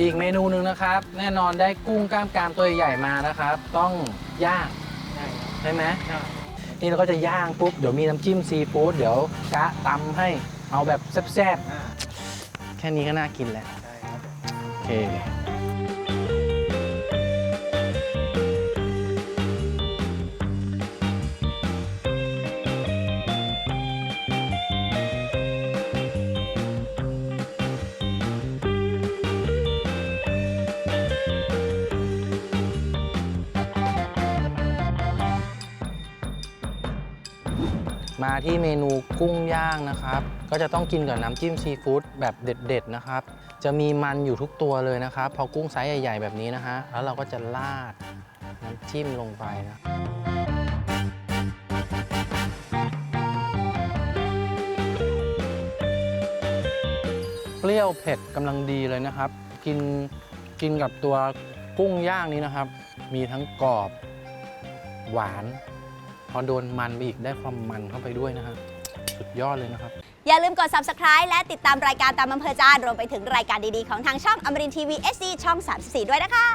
อีกเมนูหนึ่งนะครับ แน่นอนได้กุ้งกล้ามกรามตัวใหญ่ๆมานะครับ ต้องย่างใช่ครับใช่ไหมใช่นี่เราก็จะย่างปุ๊บเดี๋ยวมีน้ำจิ้มซีฟู้ดเดี๋ยวกะตำให้เอาแบบแซ่บอ่าๆแค่นี้ก็น่ากินแล้วใช่ครับโอเค มาที่เมนูกุ้งย่างนะครับ ก็จะต้องกินกับน้ำจิ้มซีฟู้ดแบบเด็ด ๆ นะครับ จะมีมันอยู่ทุกตัวเลยนะครับ พอกุ้งไซส์ใหญ่ ๆ แบบนี้นะฮะ แล้วเราก็จะราดน้ำจิ้มลงไปนะเปรี้ยวเผ็ดกำลังดีเลยนะครับ กินกินกับตัวกุ้งย่างนี้นะครับ มีทั้งกรอบ หวาน พอโดนมันไปอีกได้ความมันเข้าไปด้วยนะครับสุดยอดเลยนะครับ อย่าลืมกด subscribe และติดตามรายการตามอำเภอใจารวมไปถึงรายการดีๆ ของทางช่องอมรินทีวี SD ช่อง 34 ด้วยนะคะ